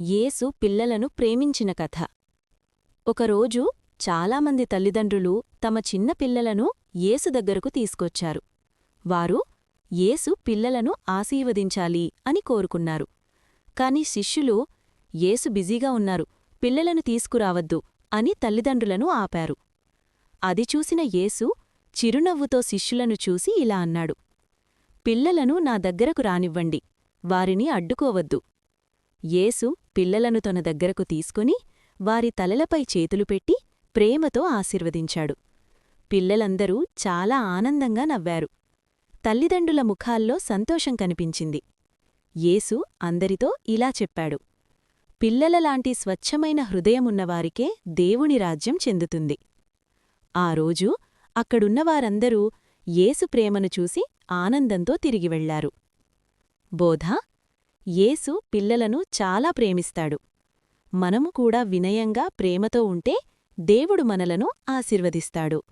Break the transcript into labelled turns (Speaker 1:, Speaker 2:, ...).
Speaker 1: యేసు పిల్లలను ప్రేమించిన కథ. ఒకరోజు చాలామంది తల్లిదండ్రులు తమ చిన్న పిల్లలను యేసు దగ్గరకు తీసుకొచ్చారు. వారు యేసు పిల్లలను ఆశీర్వదించాలి అని కోరుకున్నారు. కాని శిష్యులు యేసు బిజీగా ఉన్నారు పిల్లలను తీసుకురావద్దు అని తల్లిదండ్రులను ఆపారు. అది చూసిన యేసు చిరునవ్వుతో శిష్యులను చూసి ఇలా అన్నాడు పిల్లలను నా దగ్గరకు రానివ్వండి వారిని అడ్డుకోవద్దు యేసు పిల్లలను తన దగ్గరకు తీసుకుని వారి తలలపై చేతులు పెట్టి ప్రేమతో ఆశీర్వదించాడు. పిల్లలందరూ చాలా ఆనందంగా నవ్వారు. తల్లిదండ్రుల ముఖాల్లో సంతోషం కనిపించింది. యేసు అందరితో ఇలా చెప్పాడు. పిల్లలలాంటి స్వచ్ఛమైన హృదయమున్నవారికే దేవుని రాజ్యం చెందుతుంది. ఆ రోజు అక్కడున్నవారందరూ యేసు ప్రేమను చూసి ఆనందంతో తిరిగి వెళ్ళారు. బోధ యేసు పిల్లలను చాలా ప్రేమిస్తాడు. మనము కూడా వినయంగా ప్రేమతో ఉంటే దేవుడు మనలను ఆశీర్వదిస్తాడు.